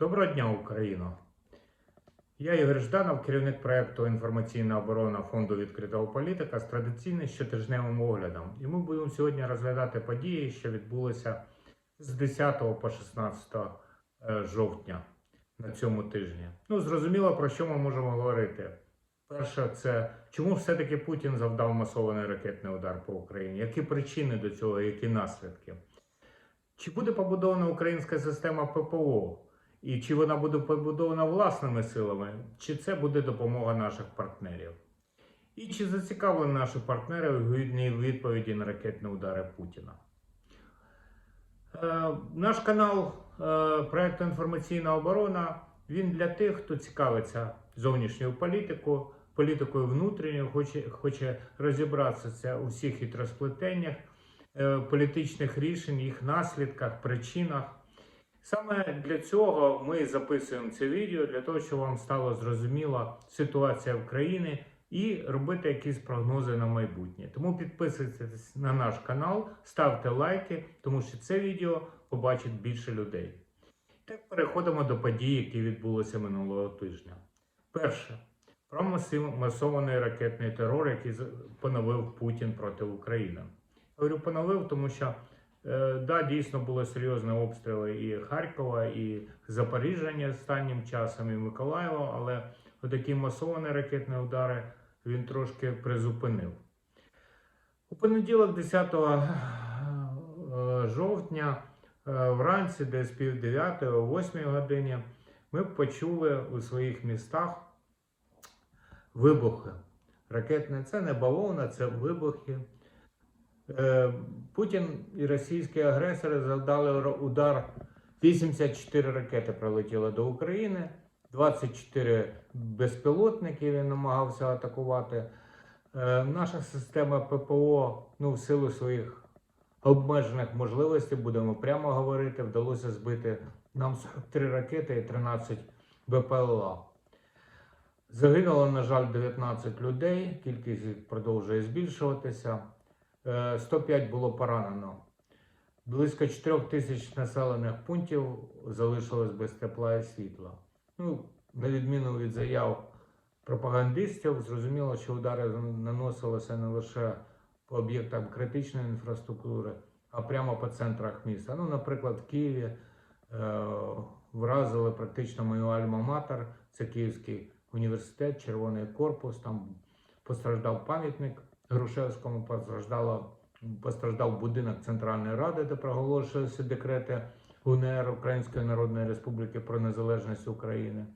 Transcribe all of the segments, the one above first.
Доброго дня, Україно! Я Ігор Жданов, керівник проєкту Інформаційна оборона фонду відкритого політика з традиційним щотижневим оглядом. І ми будемо сьогодні розглядати події, що відбулися з 10 по 16 е, жовтня на цьому тижні. Ну, зрозуміло, про що ми можемо говорити. Перше, це чому все-таки Путін завдав масований ракетний удар по Україні? Які причини до цього, які наслідки? Чи буде побудована українська система ППО? І чи вона буде побудована власними силами, чи це буде допомога наших партнерів? І чи зацікавлені наші партнери у гідній відповіді на ракетні удари Путіна? Е, наш канал е, проєкту Інформаційна оборона він для тих, хто цікавиться зовнішньою політикою, політикою внутрішньою, хоче, хоче розібратися у всіх хитросплетеннях е, політичних рішень, їх наслідках, причинах. Саме для цього ми записуємо це відео, для того, щоб вам стало зрозуміла ситуація в країні і робити якісь прогнози на майбутнє. Тому підписуйтесь на наш канал, ставте лайки, тому що це відео побачить більше людей. Так переходимо до подій, які відбулися минулого тижня. Перше про масований ракетний терор, який поновив Путін проти України. Я Говорю поновив, тому що Да, дійсно були серйозні обстріли і Харкова, і Запоріжжя останнім часом, і Миколаєва, але отакі масовані ракетні удари він трошки призупинив. У понеділок, 10 е, жовтня, е, вранці, десь пів дев'ятої, о 8 годині, ми почули у своїх містах вибухи. Ракетні це не балони, це вибухи. Е, Путін і російські агресори завдали удар. 84 ракети прилетіло до України, 24 безпілотники він намагався атакувати. Е, Наша система ППО, ну, в силу своїх обмежених можливостей, будемо прямо говорити, вдалося збити нам 43 ракети і 13 БПЛА. Загинуло, на жаль, 19 людей, кількість продовжує збільшуватися. Е, 105 було поранено. Близько 4 тисяч населених пунктів залишилось без тепла і світла. Ну, на відміну від заяв пропагандистів, зрозуміло, що удари наносилися не лише по об'єктам критичної інфраструктури, а прямо по центрах міста. Ну, наприклад, в Києві е, вразили практично мою альма-матер, це Київський університет, Червоний корпус, там постраждав пам'ятник Грушевському, постраждав будинок Центральної Ради, де проголошувалися декрети УНР Української Народної Республіки про незалежність України.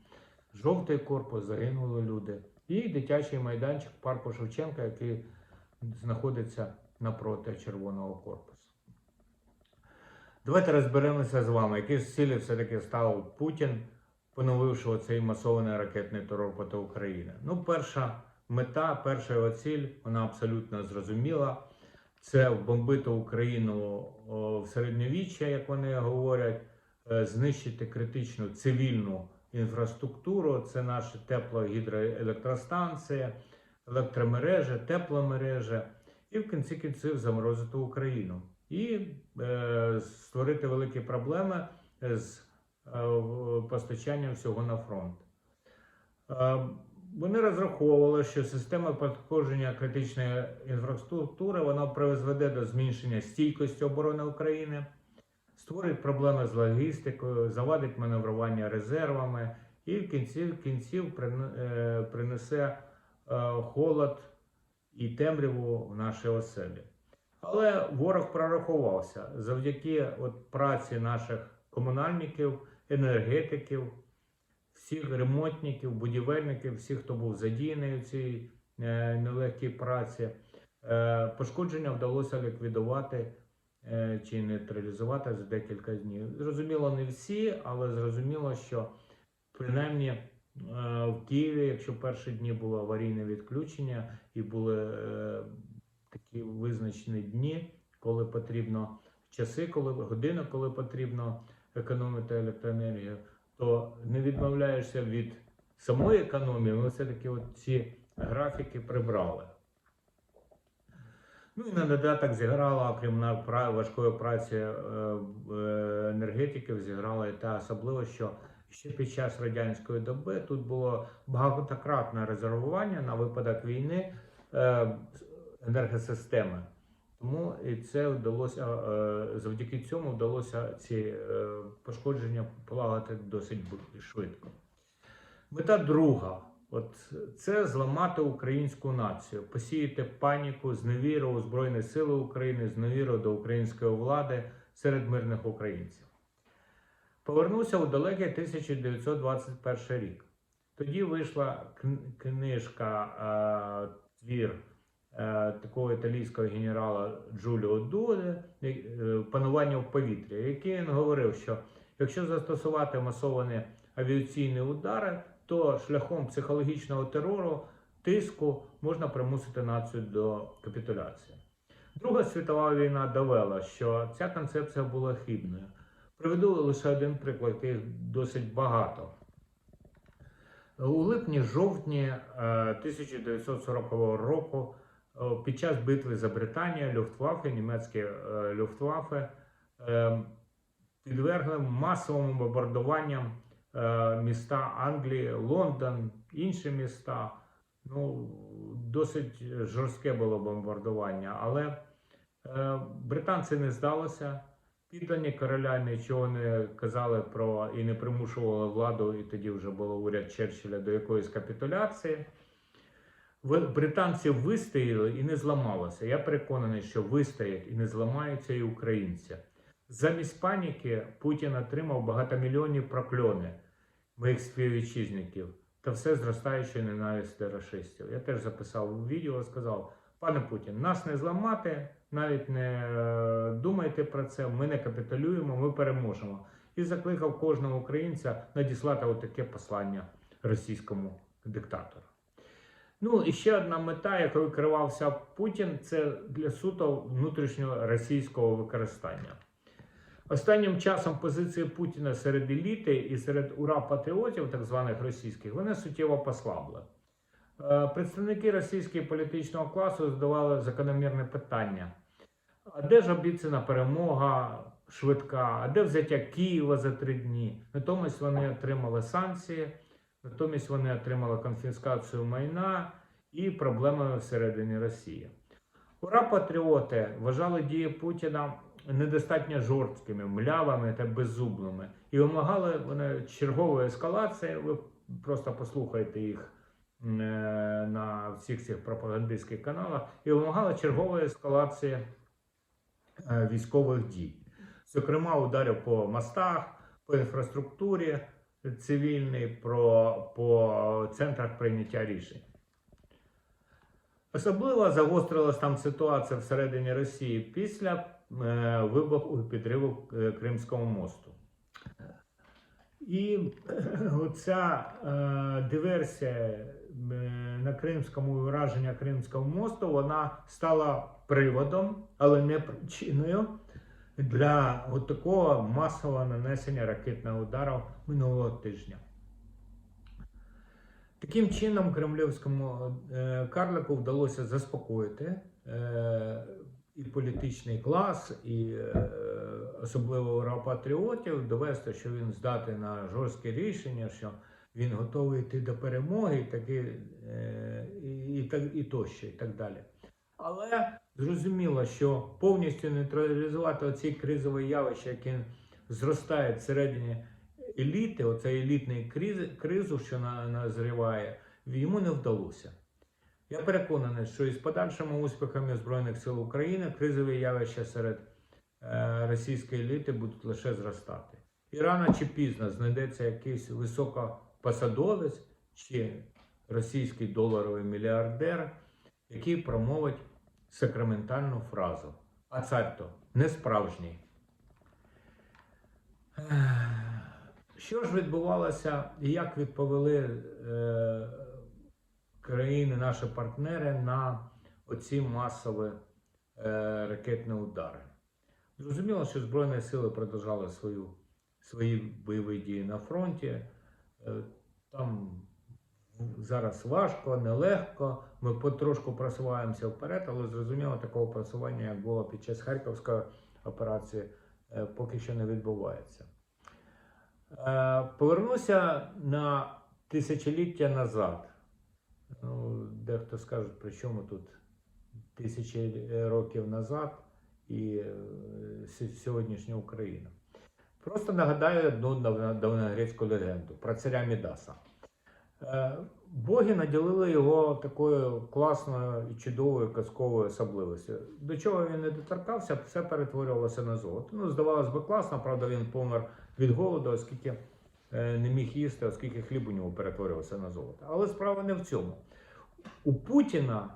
Жовтий корпус загинули люди. І дитячий майданчик парку Шевченка, який знаходиться напроти Червоного корпусу. Давайте розберемося з вами, які ж цілі все-таки ставив Путін, поновивши оцей масований ракетний терор проти України. Ну, перша мета, перша його ціль, вона абсолютно зрозуміла. Це вбомбити Україну в середньовіччя, як вони говорять, е, знищити критичну цивільну інфраструктуру. Це наші теплогідроелектростанції, електромережі, тепломережі, і в кінці кінців заморозити Україну і е, створити великі проблеми з е, постачанням всього на фронт. Е, Вони розраховували, що система надходження критичної інфраструктури вона призведе до зменшення стійкості оборони України, створить проблеми з логістикою, завадить маневрування резервами і в кінці кінців е, принесе е, холод і темряву в наші оселі. Але ворог прорахувався завдяки от праці наших комунальників, енергетиків, всіх ремонтників, будівельників, всіх, хто був задіяний у цій е, нелегкій праці. Е, пошкодження вдалося ліквідувати е, чи нейтралізувати за декілька днів. Зрозуміло, не всі, але зрозуміло, що принаймні в Києві, якщо перші дні було аварійне відключення і були такі визначені дні, коли потрібно часи, коли години, коли потрібно економити електроенергію, то не відмовляєшся від самої економії, ми все-таки ці графіки прибрали. Ну і на додаток зіграла, окрім важкої праці е, е, енергетиків, зіграла і та особливо, що ще під час радянської доби. Тут було багатократне резервування на випадок війни е, енергосистеми. Тому і це вдалося е, завдяки цьому вдалося ці е, пошкодження полагати досить швидко. Мета друга от це зламати українську націю, посіяти паніку, зневіру у Збройні Сили України, зневіру до української влади серед мирних українців. Повернувся у далекий 1921 рік. Тоді вийшла книжка е, твір такого італійського генерала Джуліо Дуде е, Панування в повітрі, який він говорив, що якщо застосувати масовані авіаційні удари, то шляхом психологічного терору, тиску можна примусити націю до капітуляції. Друга світова війна довела, що ця концепція була хибною. Приведу лише один приклад, їх досить багато. У липні-жовтні е, 1940 року е, під час битви за Британію Люфтваффе, німецьке е, Люфтваффе е, підвергли масовим бомбардуванням е, міста Англії, Лондон, інші міста. Ну, досить жорстке було бомбардування, але е, британці не здалося. Піддані короля нічого не казали про і не примушували владу, і тоді вже було уряд Черчилля до якоїсь капітуляції. Британці вистояли і не зламалося. Я переконаний, що вистоять і не зламаються і українці. Замість паніки Путін отримав багатомільйонні прокльони моїх співвітчизників та все зростаючої ненависті расистів. Я теж записав відео, сказав: пане Путін, нас не зламати, навіть не е, думайте про це. Ми не капітулюємо, ми переможемо. І закликав кожного українця надіслати отаке послання російському диктатору. Ну і ще одна мета, якою керувався Путін, це для суто внутрішнього російського використання. Останнім часом позиції Путіна серед еліти і серед ура-патріотів, так званих російських, вони суттєво послабли. Е, Представники російського політичного класу задавали закономірне питання: а де ж обіцяна перемога швидка, а де взяття Києва за три дні? Натомість вони отримали санкції, натомість вони отримали конфіскацію майна і проблеми всередині Росії. Ура-патріоти вважали дії Путіна недостатньо жорсткими, млявими та беззубними і вимагали вони чергової ескалації. Ви просто послухайте їх е, на всіх цих пропагандистських каналах, і вимагали чергової ескалації е, військових дій. Зокрема, ударів по мостах, по інфраструктурі цивільній, про, по центрах прийняття рішень. Особливо загострилась там ситуація всередині Росії після е, вибуху і підриву е, Кримського мосту. І е, оця е, диверсія е, на Кримському враження Кримського мосту вона стала приводом, але не причиною для такого масового нанесення ракетного удару минулого тижня. Таким чином, кремлівському е, карлику вдалося заспокоїти е, і політичний клас, і е, особливо патріотів, довести, що він здатний на жорстке рішення, що він готовий йти до перемоги, і, таки, е, і, і, так, і тощо, і так далі. Але зрозуміло, що повністю нейтралізувати оці кризові явища, які зростають всередині еліти, оцей елітний криз, кризу, що на- назріває, йому не вдалося. Я переконаний, що із подальшими успіхами Збройних сил України кризові явища серед е, російської еліти будуть лише зростати. І рано чи пізно знайдеться якийсь високопосадовець чи російський доларовий мільярдер, який промовить сакраментальну фразу. А цар то не справжній. Що ж відбувалося і як відповіли е, країни, наші партнери на оці масові е, ракетні удари? Зрозуміло, що Збройні сили продовжали свою, свої бойові дії на фронті. Е, там зараз важко, нелегко. Ми потрошку просуваємося вперед, але зрозуміло, такого просування, як було під час Харківської операції, е, поки що не відбувається. Е, Повернуся на тисячоліття назад. Ну, дехто скаже, при чому тут тисячі років назад і е, сьогоднішня Україна. Просто нагадаю одну давно- давньогрецьку легенду про царя Мідаса. Е, Боги наділили його такою класною і чудовою казковою особливістю. До чого він не доторкався, все перетворювалося на золото. Ну, здавалось би, класно, правда, він помер від голоду, оскільки е, не міг їсти, оскільки хліб у нього перетворювався на золото. Але справа не в цьому. У Путіна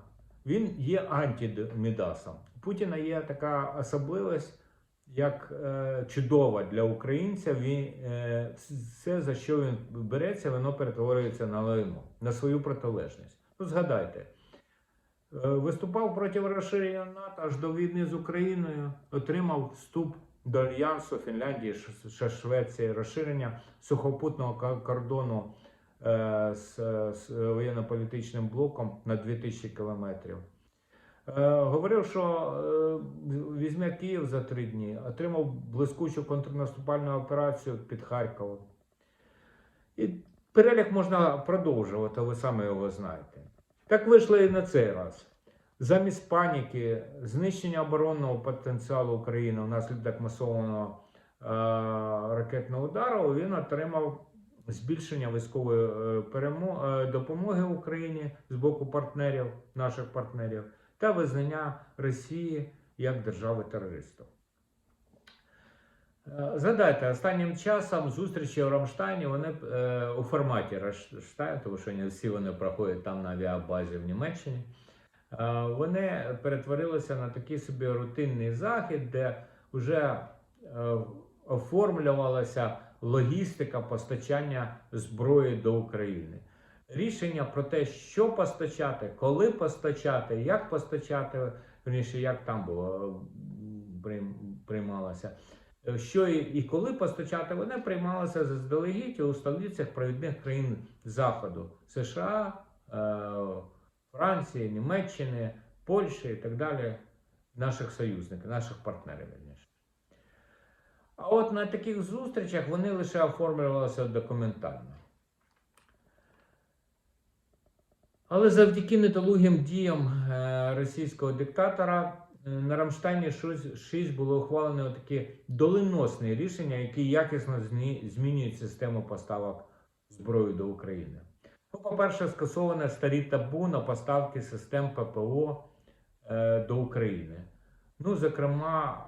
він є антимідасом. У Путіна є така особливість, як е, чудова для українця. Він, е, все, за що він береться, воно перетворюється на лайно, на свою протилежність. Ну, згадайте, е, виступав проти розширення НАТО аж до війни з Україною, отримав вступ до Альянсу Фінляндії, Швеції, розширення сухопутного кордону е, з, з воєнно-політичним блоком на 2000 кілометрів. Е, Говорив, що е, візьме Київ за три дні, отримав блискучу контрнаступальну операцію під Харковом. І перелік можна продовжувати, ви самі його знаєте. Так вийшло і на цей раз. Замість паніки, знищення оборонного потенціалу України внаслідок масованого е, ракетного удару, він отримав збільшення військової е, е, допомоги Україні з боку партнерів, наших партнерів, та визнання Росії як держави терористів. Е, Згадайте, останнім часом зустрічі в Рамштайні вони е, у форматі Рамштайну, тому що не всі вони проходять там на авіабазі в Німеччині. Е, вони перетворилися на такий собі рутинний захід, де вже е, оформлювалася логістика постачання зброї до України. Рішення про те, що постачати, коли постачати, як постачати, верніше, як там було приймалося. Е, Що і, і коли постачати, вони приймалися заздалегідь у столицях провідних країн Заходу США, е, Франції, Німеччини, Польщі і так далі, наших союзників, наших партнерів. вірніше. А от на таких зустрічах вони лише оформлювалися документально. Але завдяки недолугим діям е, російського диктатора е, на Рамштайні 6 було ухвалено такі доленосні рішення, які якісно змінюють систему поставок зброї до України. Ну, по-перше, скасовано старі табу на поставки систем ППО е, до України. Ну, зокрема,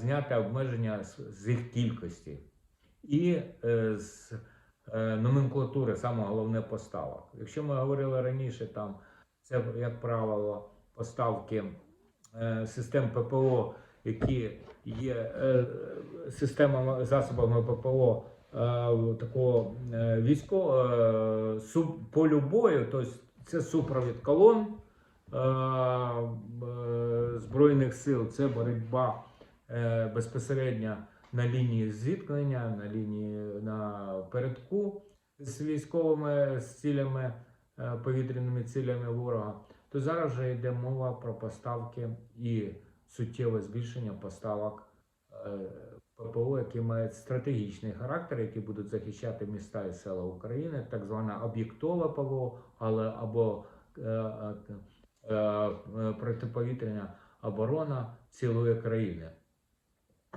зняти обмеження з, їх кількості і з номенклатури, саме головне поставок. Якщо ми говорили раніше, там це, як правило, поставки е, систем ППО, які є е, системами засобами ППО е, такого е, військового е, полю бою, тобто це супровід колон е, е, Збройних сил, це боротьба е, безпосередньо на лінії зіткнення, на лінії на передку з військовими з цілями, е, повітряними цілями ворога, то зараз вже йде мова про поставки і суттєве збільшення поставок е, ППО, які мають стратегічний характер, які будуть захищати міста і села України, так звана об'єктова ПВО, але або е, протиповітряна оборона цілої країни.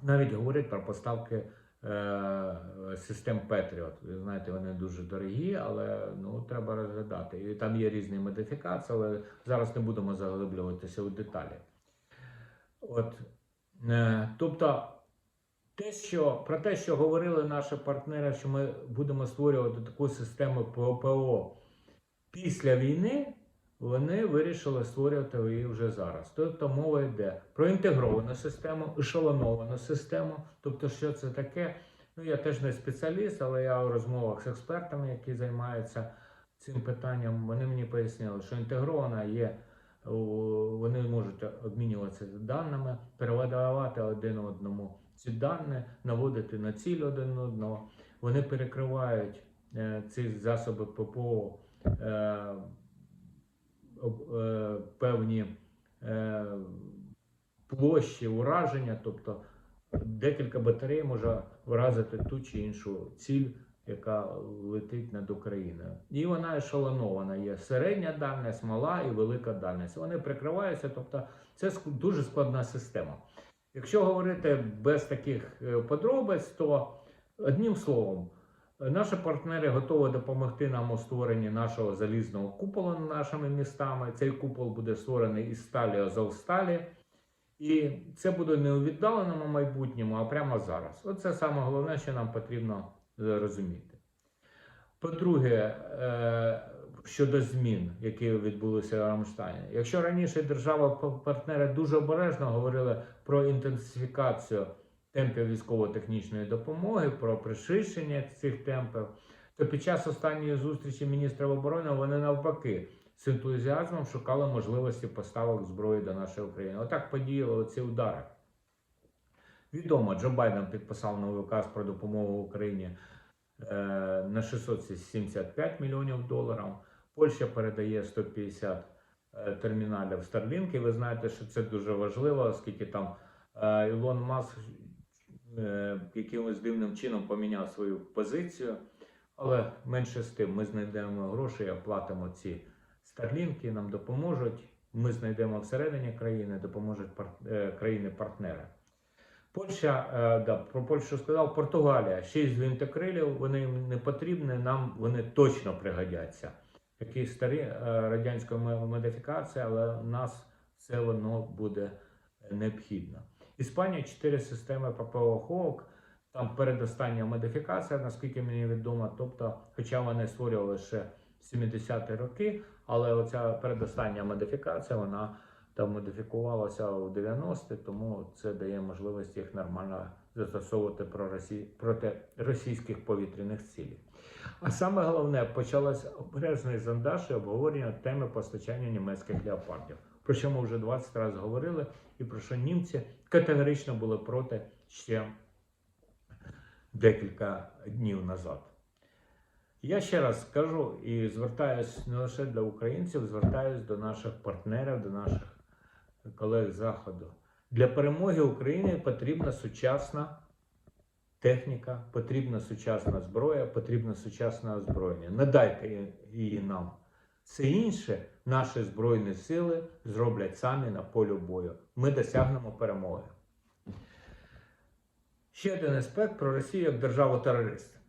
Навіть говорять про поставки е, систем Петріот. Ви знаєте, вони дуже дорогі, але ну, треба розглядати. І там є різні модифікації, але зараз не будемо заглиблюватися у деталі. От, е, тобто, те, що, про те, що говорили наші партнери, що ми будемо створювати таку систему ППО після війни, вони вирішили створювати її вже зараз. Тобто мова йде про інтегровану систему, ешелоновану систему. Тобто, що це таке? Ну, я теж не спеціаліст, але я у розмовах з експертами, які займаються цим питанням, вони мені пояснили, що інтегрована є, вони можуть обмінюватися даними, передавати один одному ці дані, наводити на ціль один одного. Вони перекривають е, ці засоби ППО е, певні е, площі ураження, тобто декілька батарей може вразити ту чи іншу ціль, яка летить над Україною. І вона ешелонована. Є середня дальність, мала і велика дальність. Вони прикриваються, тобто це дуже складна система. Якщо говорити без таких е, подробиць, то одним словом, е, наші партнери готові допомогти нам у створенні нашого залізного купола над нашими містами. Цей купол буде створений із сталі Азовсталі. І це буде не у віддаленому майбутньому, а прямо зараз. Оце саме головне, що нам потрібно е, розуміти. По-друге, е, щодо змін, які відбулися в Рамштайні. Якщо раніше держава-партнери дуже обережно говорили про інтенсифікацію темпів військово-технічної допомоги, про пришвидшення цих темпів, то під час останньої зустрічі міністрів оборони вони навпаки з ентузіазмом шукали можливості поставок зброї до нашої України. Отак подіяли ці удари. Відомо, Джо Байден підписав новий указ про допомогу Україні е, на 675 мільйонів доларів. Польща передає 150 е, терміналів Starlink. І ви знаєте, що це дуже важливо, оскільки там е, Ілон Маск якимось дивним чином поміняв свою позицію. Але менше з тим, ми знайдемо гроші оплатимо ці Старлінки, нам допоможуть. Ми знайдемо всередині країни, допоможуть пар... е, країни-партнери. Польща, е, да, про Польщу сказав, Португалія, 6 гвинтокрилів, вони не потрібні, нам вони точно пригодяться. Такі старі е, радянська модифікація, але в нас все воно буде необхідно. Іспанія 4 системи ППО ХОК, там передостання модифікація, наскільки мені відомо. Тобто, хоча вони створювали ще 70-ті роки, але оця передостання модифікація, вона там модифікувалася у 90-ті, тому це дає можливість їх нормально застосовувати проти російських повітряних цілей. А саме головне, почалося обережний зондаж і обговорення теми постачання німецьких леопардів. Про що ми вже 20 разів говорили, і про що німці категорично були проти ще декілька днів назад. Я ще раз скажу і звертаюсь не лише для українців, звертаюсь до наших партнерів, до наших колег Заходу. Для перемоги України потрібна сучасна техніка, потрібна сучасна зброя, потрібне сучасне озброєння. Надайте її нам. Все інше наші Збройні сили зроблять самі на полі бою. Ми досягнемо перемоги. Ще один аспект про Росію як державу-терориста.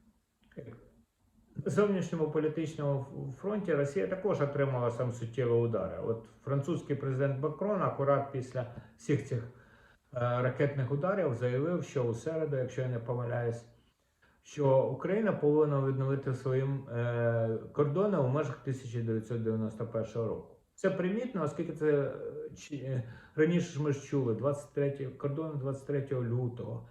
На зовнішньому політичному фронті Росія також отримала сам суттєві удари. От французький президент Макрон акурат після всіх цих е, ракетних ударів заявив, що у середу, якщо я не помиляюсь, що Україна повинна відновити своїм е, кордони у межах 1991 року. Це примітно, оскільки це е, чи- е, раніше ми ж чули 23 кордон 23 лютого.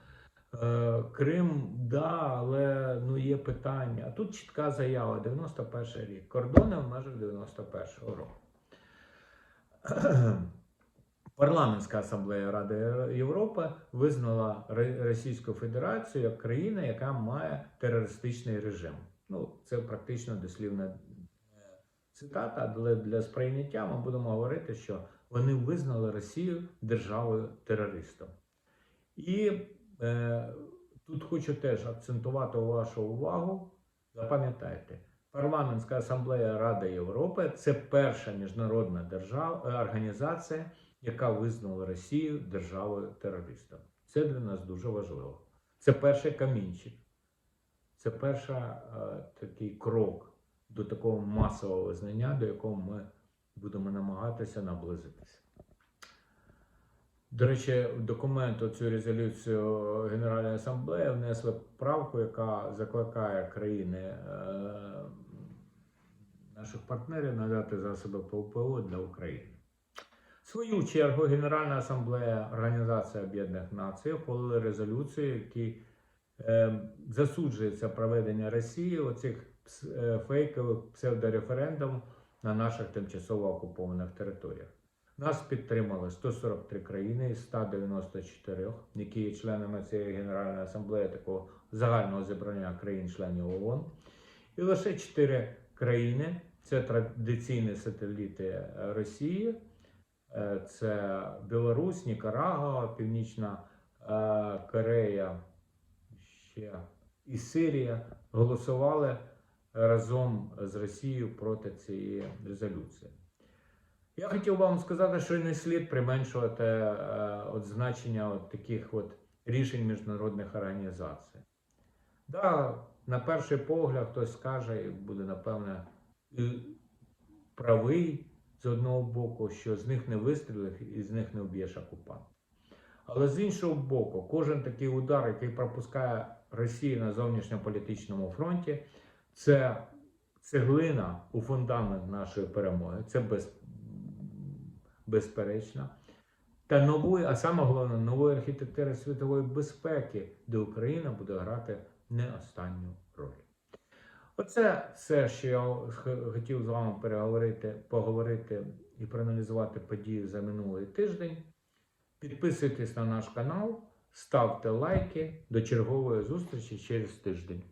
Е, Крим, да, але ну є питання. А тут чітка заява 91 рік. Кордони в межах 91 року. Парламентська асамблея Ради Європи визнала Російську Федерацію як країну, яка має терористичний режим. Ну, це практично дослівна е, цитата, але для сприйняття ми будемо говорити, що вони визнали Росію державою терористом. І е, тут хочу теж акцентувати вашу увагу. Запам'ятайте, Парламентська асамблея Ради Європи це перша міжнародна держава, е, організація, яка визнала Росію державою терористом. Це для нас дуже важливо. Це перший камінчик. Це перший е, такий крок до такого масового визнання, до якого ми будемо намагатися наблизитися. До речі, в документ цю резолюцію Генеральної асамблеї внесли правку, яка закликає країни е, наших партнерів надати засоби ПВО для України. В свою чергу Генеральна асамблея Організації Об'єднаних Націй ухвалила резолюцію, які е, засуджується проведення Росії оцих е, фейкових псевдореферендумів на наших тимчасово окупованих територіях. Нас підтримали 143 країни із 194, які є членами цієї Генеральної асамблеї такого загального зібрання країн-членів ООН. І лише 4 країни це традиційні сателіти е, Росії, це Білорусь, Нікарагуа, Північна е, Корея. ще і Сирія голосували разом з Росією проти цієї резолюції. Я хотів вам сказати, що не слід применшувати е, от значення от таких от рішень міжнародних організацій. Да, на перший погляд хтось скаже і буде, напевне, правий з одного боку, що з них не вистрілиш і з них не вб'єш окупант. Але з іншого боку, кожен такий удар, який пропускає Росія на зовнішньополітичному фронті, це цеглина у фундамент нашої перемоги. Це без, безперечно. Та нової, а саме головне, нової архітектури світової безпеки, де Україна буде грати не останню. Оце все, що я хотів з вами переговорити, поговорити і проаналізувати події за минулий тиждень. Підписуйтесь на наш канал, ставте лайки. До чергової зустрічі через тиждень.